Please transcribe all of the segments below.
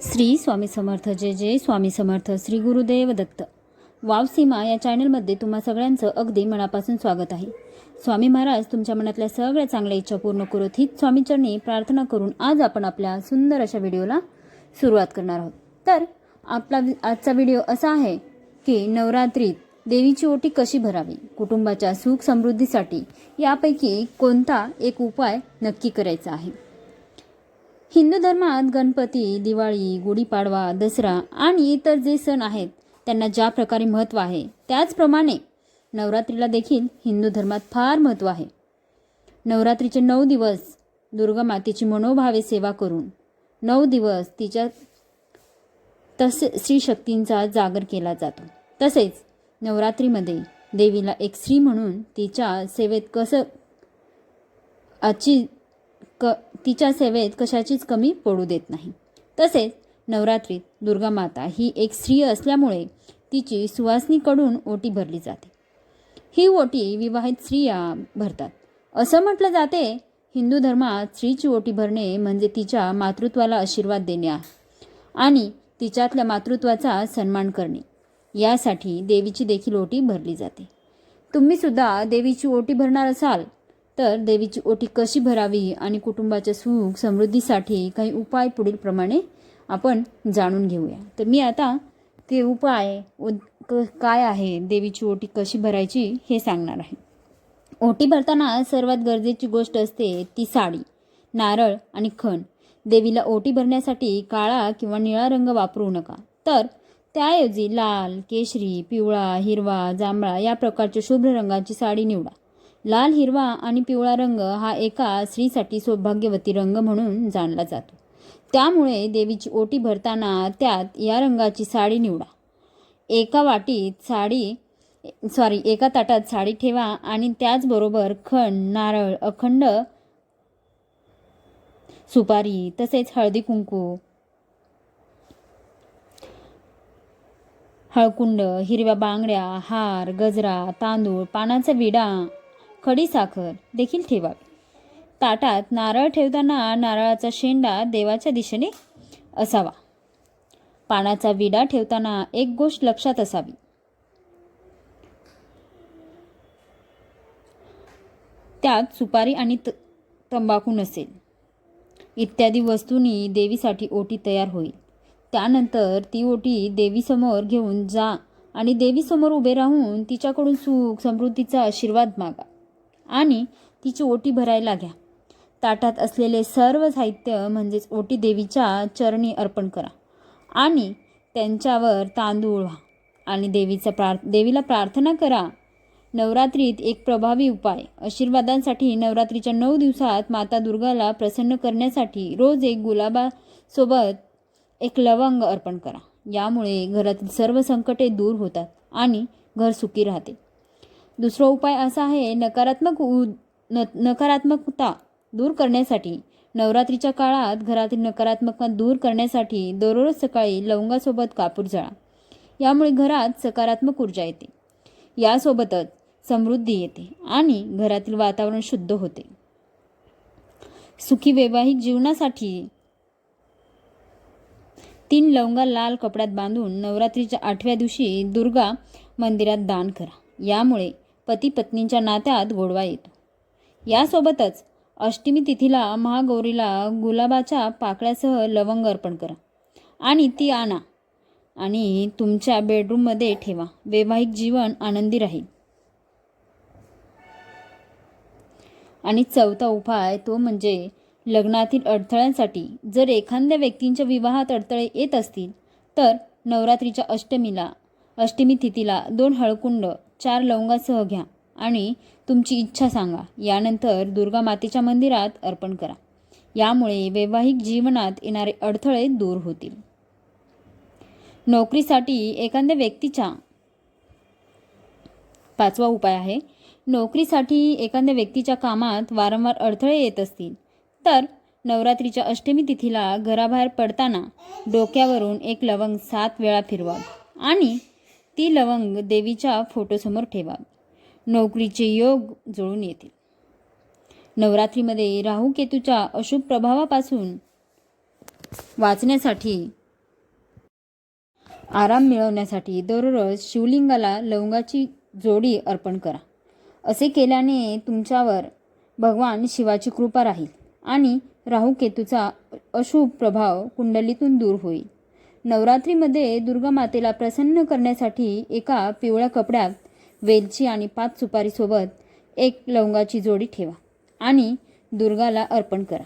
श्री स्वामी समर्थ जय जय स्वामी समर्थ श्री गुरुदेव दत्त. वाव सीमा या चॅनलमध्ये तुम्हा सगळ्यांचं अगदी मनापासून स्वागत आहे. स्वामी महाराज तुमच्या मनातल्या सगळ्या चांगल्या इच्छा पूर्ण करत हीच स्वामीचरणी प्रार्थना करून आज आपण आपल्या सुंदर अशा व्हिडिओला सुरुवात करणार आहोत. तर आपला वि- आजचा व्हिडिओ असा आहे की नवरात्रीत देवीची ओटी कशी भरावी कुटुंबाच्या सुख समृद्धीसाठी यापैकी कोणता एक उपाय नक्की करायचा आहे? हिंदू धर्मात गणपती दिवाळी गुढीपाडवा दसरा आणि इतर जे सण आहेत त्यांना ज्या प्रकारे महत्त्व आहे त्याचप्रमाणे नवरात्रीला देखील हिंदू धर्मात फार महत्त्व आहे. नवरात्रीचे नऊ दिवस दुर्गा मातेची मनोभावे सेवा करून नऊ दिवस तिच्या तसे स्त्री शक्तींचा जागर केला जातो. तसेच नवरात्रीमध्ये देवीला एक स्त्री म्हणून तिच्या सेवेत कसं आजची क तिच्या सेवेत कशाचीच कमी पडू देत नाही. तसेच नवरात्रीत दुर्गा माता ही एक स्त्री असल्यामुळे तिची सुवासनीकडून ओटी भरली जाते. ही ओटी विवाहित स्त्रिया भरतात. असं म्हटलं जाते हिंदू धर्मात स्त्रीची ओटी भरणे म्हणजे तिच्या मातृत्वाला आशीर्वाद देणे आहे आणि तिच्यातल्या मातृत्वाचा सन्मान करणे. यासाठी देवीची देखील ओटी भरली जाते. तुम्ही सुद्धा देवीची ओटी भरणार असाल तर देवीची ओटी कशी भरावी आणि कुटुंबाच्या सुख समृद्धीसाठी काही उपाय पुढील प्रमाणे आपण जाणून घेऊया. तर मी आता ते उपाय उद- क- काय आहे देवीची ओटी कशी भरायची हे सांगणार आहे. ओटी भरताना सर्वात गरजेची गोष्ट असते ती साडी नारळ आणि खण. देवीला ओटी भरण्यासाठी काळा किंवा निळा रंग वापरू नका. तर त्याऐवजी लाल केशरी पिवळा हिरवा जांभळा या प्रकारच्या शुभ्र रंगाची साडी निवडा. लाल हिरवा आणि पिवळा रंग हा एका स्त्रीसाठी सौभाग्यवती रंग म्हणून जाणला जातो. त्यामुळे देवीची ओटी भरताना त्यात या रंगाची साडी निवडा. एका वाटीत साडी सॉरी एका ताटात साडी ठेवा आणि त्याचबरोबर खण नारळ अखंड सुपारी तसेच हळदी कुंकू हळकुंड हिरव्या बांगड्या हार गजरा तांदूळ पानाचा विडा खडीसाखर देखील ठेवावी. ताटात नारळ ठेवताना नारळाचा शेंडा देवाच्या दिशेने असावा. पानाचा विडा ठेवताना एक गोष्ट लक्षात असावी. त्यात सुपारी आणि त तंबाखू नसेल. इत्यादी वस्तूंनी देवीसाठी ओटी तयार होईल. त्यानंतर ती ओटी देवीसमोर घेऊन जा आणि देवीसमोर उभे राहून तिच्याकडून सुख समृद्धीचा आशीर्वाद मागा. आणि तिची ओटी भरायला घ्या. ताटात असलेले सर्व साहित्य म्हणजेच ओटी देवीच्या चरणी अर्पण करा आणि त्यांच्यावर तांदूळ व्हा आणि देवीचा प्रार्थ देवीला प्रार्थना करा. नवरात्रीत एक प्रभावी उपाय आशीर्वादांसाठी नवरात्रीच्या नऊ दिवसात माता दुर्गाला प्रसन्न करण्यासाठी रोज एक गुलाबासोबत एक लवंग अर्पण करा. यामुळे घरातील सर्व संकटे दूर होतात आणि घर सुखी राहते. दुसरा उपाय असा आहे नकारात्मक उ न नकारात्मकता दूर करण्यासाठी. नवरात्रीच्या काळात घरातील नकारात्मकता दूर करण्यासाठी दररोज सकाळी लवंगासोबत कापूर जळा. यामुळे घरात सकारात्मक ऊर्जा येते. यासोबतच समृद्धी येते आणि घरातील वातावरण शुद्ध होते. सुखी वैवाहिक जीवनासाठी तीन लवंगा लाल कपड्यात बांधून नवरात्रीच्या आठव्या दिवशी दुर्गा मंदिरात दान करा. यामुळे पती पत्नींच्या नात्यात गोडवा येतो. यासोबतच अष्टमी तिथीला महागौरीला गुलाबाच्या पाकळ्यासह लवंग अर्पण करा आणि ती आणा आणि तुमच्या बेडरूममध्ये ठेवा. वैवाहिक जीवन आनंदी राहील. आणि चौथा उपाय तो म्हणजे लग्नातील अडथळ्यांसाठी जर एखाद्या व्यक्तींच्या विवाहात अडथळे येत असतील तर नवरात्रीच्या अष्टमीला अष्टमी तिथीला दोन हळकुंड चार लवंगासह घ्या आणि तुमची इच्छा सांगा. यानंतर दुर्गा मातेच्या मंदिरात अर्पण करा. यामुळे वैवाहिक जीवनात येणारे अडथळे दूर होतील. नोकरीसाठी एखाद्या व्यक्तीच्या पाचवा उपाय आहे. नोकरीसाठी एखाद्या व्यक्तीच्या कामात वारंवार अडथळे येत असतील तर नवरात्रीच्या अष्टमी तिथीला घराबाहेर पडताना डोक्यावरून एक लवंग सात वेळा फिरवा आणि ती लवंग देवीच्या फोटोसमोर ठेवा. नोकरीचे योग जुळून येतील. नवरात्रीमध्ये राहू केतूच्या अशुभ प्रभावापासून वाचण्यासाठी आराम मिळवण्यासाठी दररोज शिवलिंगाला लवंगाची जोडी अर्पण करा. असे केल्याने तुमच्यावर भगवान शिवाची कृपा राहील आणि राहू केतूचा अशुभ प्रभाव कुंडलीतून दूर होईल. नवरात्रीमध्ये दुर्गा मातेला प्रसन्न करण्यासाठी एका पिवळ्या कपड्यात वेलची आणि पाच सुपारीसोबत एक लवंगाची जोडी ठेवा आणि दुर्गाला अर्पण करा.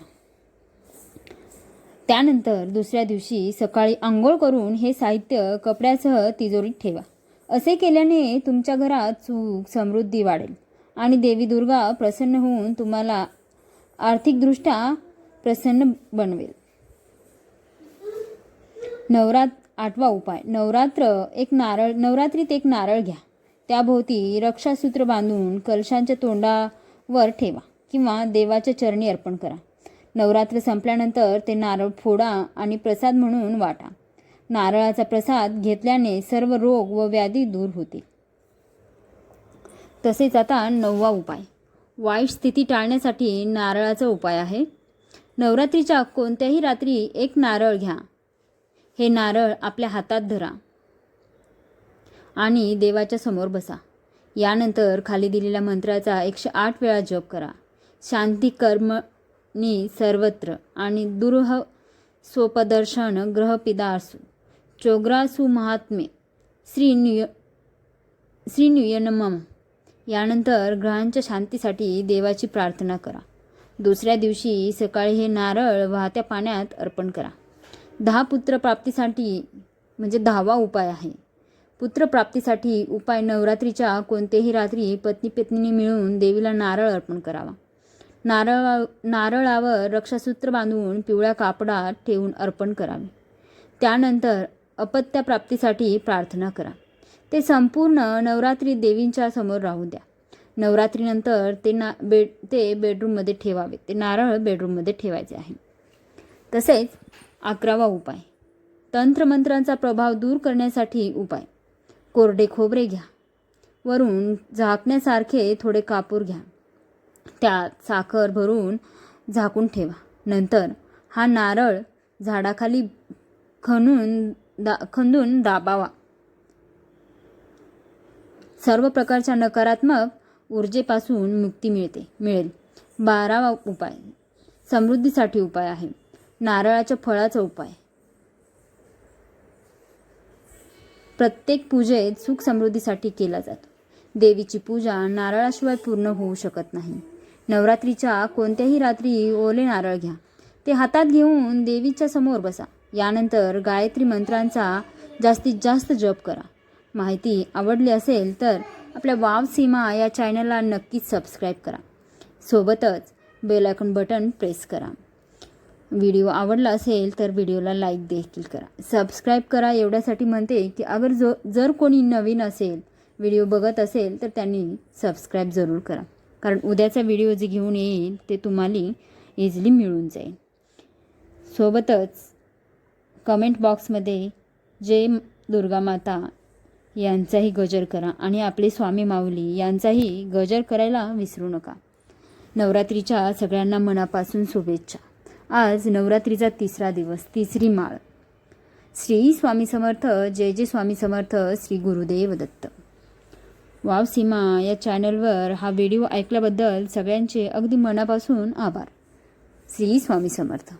त्यानंतर दुसऱ्या दिवशी सकाळी आंघोळ करून हे साहित्य कपड्यासह तिजोरीत ठेवा. असे केल्याने तुमच्या घरात सुख समृद्धी वाढेल आणि देवी दुर्गा प्रसन्न होऊन तुम्हाला आर्थिकदृष्ट्या प्रसन्न बनवेल. नवरात आठवा उपाय. नवरात्र एक नारळ नवरात्रीत एक नारळ घ्या. त्याभोवती रक्षासूत्र बांधून कलशांच्या तोंडावर ठेवा किंवा देवाच्या चरणी अर्पण करा. नवरात्र संपल्यानंतर ते नारळ फोडा आणि प्रसाद म्हणून वाटा. नारळाचा प्रसाद घेतल्याने सर्व रोग व व्याधी दूर होतील. तसेच आता नववा उपाय. वाईट स्थिती टाळण्यासाठी नारळाचा उपाय आहे. नवरात्रीच्या कोणत्याही रात्री एक नारळ घ्या. हे नारळ आपल्या हातात धरा आणि देवाच्या समोर बसा. यानंतर खाली दिलेल्या मंत्राचा एकशे आठ वेळा जप करा. शांती कर्मणी सर्वत्र आणि दुर्ह स्वपदर्शन ग्रहपिदासु चोग्रासु महात्मे. श्री न्यूय श्री यानंतर ग्रहांच्या शांतीसाठी देवाची प्रार्थना करा. दुसऱ्या दिवशी सकाळी हे नारळ वाहत्या पाण्यात अर्पण करा. दहा पुत्रप्राप्तीसाठी म्हणजे दहावा उपाय आहे. पुत्रप्राप्तीसाठी उपाय नवरात्रीच्या कोणत्याही रात्री पत्नी पत्नीने मिळून देवीला नारळ अर्पण करावा. नारळ नारळावर रक्षासूत्र बांधून पिवळ्या कापडात ठेवून अर्पण करावे. त्यानंतर अपत्याप्राप्तीसाठी प्रार्थना करा. ते संपूर्ण नवरात्री देवींच्या समोर राहू द्या. नवरात्रीनंतर ते ना बेड ते बेडरूममध्ये ठेवावे. ते नारळ बेडरूममध्ये ठेवायचे आहे. तसेच अकरावा उपाय. तंत्रमंत्रांचा प्रभाव दूर करण्यासाठी उपाय. कोरडे खोबरे घ्या. वरून झाकण्यासारखे थोडे कापूर घ्या. त्यात साखर भरून झाकून ठेवा. नंतर हा नारळ झाडाखाली खणून दा खंदून दाबावा. सर्व प्रकारच्या नकारात्मक ऊर्जेपासून मुक्ती मिळते मिळेल. बारावा उपाय. समृद्धीसाठी उपाय आहे. नारळाच्या फळाचा उपाय. प्रत्येक पूजेत सुख समृद्धीसाठी केला जातो. देवीची पूजा नारळाशिवाय पूर्ण होऊ शकत नाही. नवरात्रीच्या कोणत्याही रात्री ओले नारळ घ्या. ते हातात घेऊन देवीच्या समोर बसा. यानंतर गायत्री मंत्रांचा जास्तीत जास्त जप करा. माहिती आवडली असेल तर आपल्या वाव सीमा या चॅनलला नक्कीच सबस्क्राईब करा. सोबतच बेल आयकॉन बटन प्रेस करा. व्हिडिओ आवडला असेल तर व्हिडिओला लाईक देखील करा. सबस्क्राईब करा. एवढ्यासाठी म्हणते की अगर जो जर कोणी नवीन असेल व्हिडिओ बघत असेल तर त्यांनी सबस्क्राईब जरूर करा. कारण उद्याचा व्हिडिओ जे घेऊन येईल ते तुम्हाला इझिली मिळून जाईल. सोबतच कमेंट बॉक्समध्ये जय दुर्गा माता यांचाही गजर करा आणि आपले स्वामी माऊली यांचाही गजर करायला विसरू नका. नवरात्रीच्या सगळ्यांना मनापासून शुभेच्छा. आज नवरात्रीचा तिसरा दिवस तिसरी माळ. श्री स्वामी समर्थ जय जय स्वामी समर्थ श्री गुरुदेव दत्त. वाव सीमा या चॅनलवर हा व्हिडिओ ऐकल्याबद्दल सगळ्यांचे अगदी मनापासून आभार. श्री स्वामी समर्थ.